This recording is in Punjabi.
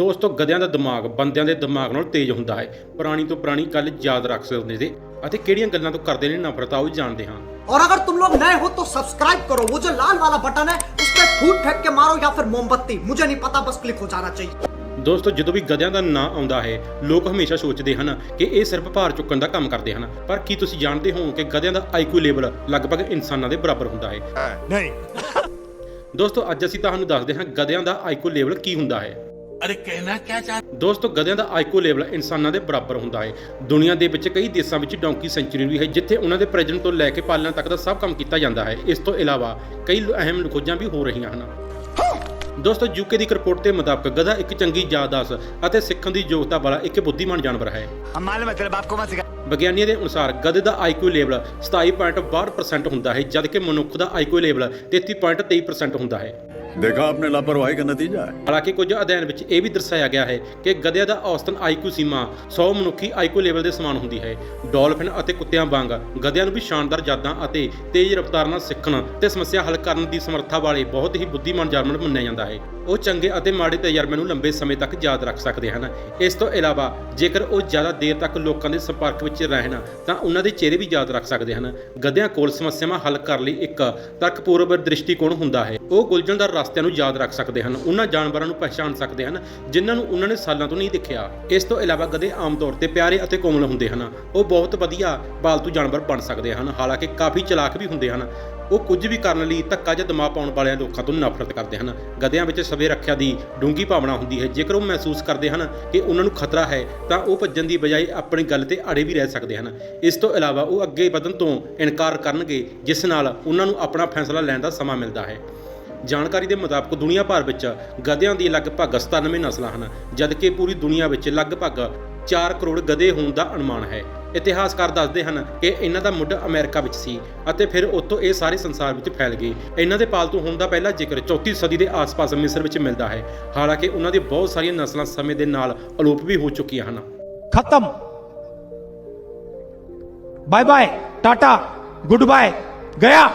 ਦੋਸਤੋ ਗਧਿਆਂ ਦਾ ਦਿਮਾਗ ਬੰਦਿਆਂ ਦੇ ਦਿਮਾਗ ਨਾਲੋਂ ਤੇਜ਼ ਹੁੰਦਾ ਹੈ ਪੁਰਾਣੀ ਤੋਂ ਪੁਰਾਣੀ ਗੱਲ ਯਾਦ ਰੱਖ ਸਕਦੇ ਨੇ ਅਤੇ ਕਿਹੜੀਆਂ ਗੱਲਾਂ ਤੋਂ ਕਰਦੇ ਨੇ ਨਫ਼ਰਤ ਆਓ ਜਾਣਦੇ ਹਾਂ और अगर तुम लोग नए हो तो सब्सक्राइब करो वो जो लाल वाला बटन है उस पर फूट फेंक के मारो या फिर मोमबत्ती मुझे नहीं पता बस क्लिक हो जाना चाहिए ਦੋਸਤੋ ਜਦੋਂ ਵੀ ਗਧਿਆਂ ਦਾ ਨਾਂ ਆਉਂਦਾ ਹੈ ਲੋਕ ਹਮੇਸ਼ਾ ਸੋਚਦੇ ਹਨ ਕਿ ਇਹ ਸਿਰਫ ਭਾਰ ਚੁੱਕਣ ਦਾ ਕੰਮ ਕਰਦੇ ਹਨ ਪਰ ਕੀ ਤੁਸੀਂ ਜਾਣਦੇ ਹੋ ਕਿ ਗਧਿਆਂ ਦਾ ਆਈਕਿਊ ਲੈਵਲ ਲਗਭਗ ਇਨਸਾਨਾਂ ਦੇ ਬਰਾਬਰ ਹੁੰਦਾ ਹੈ नहीं ਦੋਸਤੋ ਅੱਜ ਅਸੀਂ ਤੁਹਾਨੂੰ ਦੱਸਦੇ ਹਾਂ ਗਧਿਆਂ ਦਾ ਆਈਕਿਊ ਲੈਵਲ ਕੀ ਹੁੰਦਾ ਹੈ ਅਰੇ ਕਹਿਣਾ ਕੀ ਚਾਹ ਦੋਸਤੋ ਗਧਿਆਂ ਦਾ ਆਈਕੂ ਲੈਵਲ ਇਨਸਾਨਾਂ ਦੇ ਬਰਾਬਰ ਹੁੰਦਾ ਹੈ। ਦੁਨੀਆ ਦੇ ਵਿੱਚ ਕਈ ਦੇਸ਼ਾਂ ਵਿੱਚ ਡੌਂਕੀ ਸੈਂਚਰੀ ਵੀ ਹੈ ਜਿੱਥੇ ਉਹਨਾਂ ਦੇ ਪ੍ਰਜਨਨ ਤੋਂ ਲੈ ਕੇ ਪਾਲਣ ਤੱਕ ਦਾ ਸਭ ਕੰਮ ਕੀਤਾ ਜਾਂਦਾ ਹੈ। ਇਸ ਤੋਂ ਇਲਾਵਾ ਕਈ ਅਹਿਮ ਖੋਜਾਂ ਵੀ ਹੋ ਰਹੀਆਂ ਹਨ। ਦੋਸਤੋ ਯੂਕੇ ਦੀ ਰਿਪੋਰਟ ਦੇ ਮੁਤਾਬਕ ਗਧਾ ਇੱਕ ਚੰਗੀ ਯਾਦਾਸ਼ਤ ਅਤੇ ਸਿੱਖਣ ਦੀ ਯੋਗਤਾ ਵਾਲਾ ਇੱਕ ਬੁੱਧੀਮਾਨ ਜਾਨਵਰ ਹੈ। ਮਾਲੂਮ ਹੈ ਤੇਰੇ ਬਾਪ ਕੋ ਮਤ ਵਿਗਿਆਨੀਆਂ ਦੇ ਅਨੁਸਾਰ ਗਧੇ ਦਾ ਆਈਕਿਊ ਲੈਵਲ 27.12% ਹੁੰਦਾ ਹੈ ਜਦਕਿ ਮਨੁੱਖ ਦਾ ਆਈਕਿਊ ਲੈਵਲ 33.23% ਹੁੰਦਾ ਹੈ। देखा आपने लापरवाही का नतीजा है ਹਾਲਾਂਕਿ ਕੁਝ ਅਧਿਐਨ ਵਿੱਚ ਇਹ ਵੀ ਦਰਸਾਇਆ ਗਿਆ ਹੈ ਕਿ ਗਧਿਆਂ ਦਾ ਔਸਤਨ ਆਈਕੂ ਸੀਮਾ 100 ਮਨੁੱਖੀ ਆਈਕੂ ਲੈਵਲ ਦੇ ਸਮਾਨ ਹੁੰਦੀ ਹੈ ਡਾਲਫਿਨ ਅਤੇ ਕੁੱਤਿਆਂ ਵਾਂਗ ਗਧਿਆਂ ਨੂੰ ਵੀ ਸ਼ਾਨਦਾਰ ਯਾਦਾਂ ਅਤੇ ਤੇਜ਼ ਰਫ਼ਤਾਰ ਨਾਲ ਸਿੱਖਣ ਤੇ ਸਮੱਸਿਆ ਹੱਲ ਕਰਨ ਦੀ ਸਮਰੱਥਾ ਵਾਲੇ ਬਹੁਤ ਹੀ ਬੁੱਧੀਮਾਨ ਜਾਨਵਰ ਮੰਨਿਆ ਜਾਂਦਾ ਹੈ ਉਹ ਚੰਗੇ ਅਤੇ ਮਾੜੇ ਤਜਰਬੇ ਨੂੰ ਲੰਬੇ ਸਮੇਂ ਤੱਕ ਯਾਦ ਰੱਖ ਸਕਦੇ ਹਨ ਇਸ ਤੋਂ ਇਲਾਵਾ ਜੇਕਰ ਉਹ ਜ਼ਿਆਦਾ ਦੇਰ ਤੱਕ ਲੋਕਾਂ ਦੇ ਸੰਪਰਕ ਵਿੱਚ ਰਹਿਣ, ਤਾਂ ਉਹਨਾਂ ਦੇ ਚਿਹਰੇ ਵੀ ਯਾਦ ਰੱਖ ਸਕਦੇ ਹਨ। ਗਧਿਆਂ ਕੋਲ ਸਮੱਸਿਆਵਾਂ ਹੱਲ ਕਰਨ ਲਈ ਇੱਕ ਤਰਕਪੂਰਵ ਦ੍ਰਿਸ਼ਟੀਕੋਣ ਹੁੰਦਾ ਹੈ। ਉਹ ਗੁਲਝਣਦਾਰ ਰਸਤਿਆਂ ਨੂੰ ਯਾਦ ਰੱਖ ਸਕਦੇ ਹਨ। ਉਹਨਾਂ ਜਾਨਵਰਾਂ ਨੂੰ ਪਛਾਣ ਸਕਦੇ ਹਨ, ਜਿਨ੍ਹਾਂ ਨੂੰ ਉਹਨਾਂ ਨੇ ਸਾਲਾਂ ਤੋਂ ਨਹੀਂ ਦੇਖਿਆ। ਇਸ ਤੋਂ ਇਲਾਵਾ ਗਧੇ ਆਮ ਤੌਰ ਤੇ ਪਿਆਰੇ ਅਤੇ ਕੋਮਲ ਹੁੰਦੇ ਹਨ। ਉਹ ਬਹੁਤ ਵਧੀਆ, ਪਾਲਤੂ ਜਾਨਵਰ ਬਣ ਸਕਦੇ ਹਨ। ਹਾਲਾਂਕਿ ਕਾਫੀ ਚਲਾਕ ਵੀ ਹੁੰਦੇ ਹਨ। ਉਹ ਕੁਝ ਵੀ ਕਰਨ ਲਈ ਧੱਕਾ ਜਾਂ ਦਿਮਾਗ ਪਾਉਣ ਵਾਲਿਆਂ ਲੋਕਾਂ ਤੋਂ ਨਫ਼ਰਤ ਕਰਦੇ ਹਨ। ਗਧਿਆਂ ਵਿੱਚ ਸਵੇ ਰੱਖਿਆ ਦੀ ਡੂੰਗੀ ਭਾਵਨਾ ਹੁੰਦੀ ਹੈ। ਜੇਕਰ ਉਹ ਮਹਿਸੂਸ ਕਰਦੇ ਹਨ ਕਿ ਉਹਨਾਂ ਨੂੰ ਖਤਰਾ ਹੈ, ਤਾਂ ਉਹ ਭੱਜਣ ਦੀ ਬਜਾਏ ਆਪਣੀ ਗੱਲ ਤੇ ਅੜੇ ਵੀ ਰਹਿ ਸਕਦੇ ਹਨ। ਇਸ ਤੋਂ ਇਲਾਵਾ ਉਹ ਅੱਗੇ ਵਧਣ ਤੋਂ ਇਨਕਾਰ ਕਰਨਗੇ, ਜਿਸ ਨਾਲ ਉਹਨਾਂ ਨੂੰ ਆਪਣਾ ਫੈਸਲਾ ਲੈਣ ਦਾ ਸਮਾਂ ਮਿਲਦਾ ਹੈ। ਜਾਣਕਾਰੀ ਦੇ ਮੁਤਾਬਕ ਦੁਨੀਆ ਭਰ ਵਿੱਚ ਗਧਿਆਂ ਦੀ ਲਗਭਗ 97 ਨਸਲਾਂ ਹਨ, ਜਦਕਿ ਪੂਰੀ ਦੁਨੀਆ ਵਿੱਚ ਲਗਭਗ 4 ਕਰੋੜ ਗਧੇ ਹੋਣ ਦਾ ਅਨੁਮਾਨ ਹੈ। ਇਤਿਹਾਸਕਾਰ ਦੱਸਦੇ ਹਨ ਕਿ ਇਹਨਾਂ ਦਾ ਮੁੱਢ ਅਮਰੀਕਾ ਵਿੱਚ ਸੀ ਅਤੇ ਫਿਰ ਉੱਥੋਂ ਇਹ ਸਾਰੇ ਸੰਸਾਰ ਵਿੱਚ ਫੈਲ ਗਏ। ਇਹਨਾਂ ਦੇ ਪਾਲਤੂ ਹੋਣ ਦਾ ਪਹਿਲਾ ਜ਼ਿਕਰ 34 ਸਦੀ ਦੇ ਆਸ-ਪਾਸ ਮਿਸਰ ਵਿੱਚ ਮਿਲਦਾ ਹੈ। ਹਾਲਾਂਕਿ ਉਹਨਾਂ ਦੀ ਬਹੁਤ ਸਾਰੀਆਂ ਨਸਲਾਂ ਸਮੇਂ ਦੇ ਨਾਲ ਅਲੋਪ ਵੀ ਹੋ ਚੁੱਕੀਆਂ ਹਨ। ਖਤਮ। Bye bye ta ta goodbye ਗਿਆ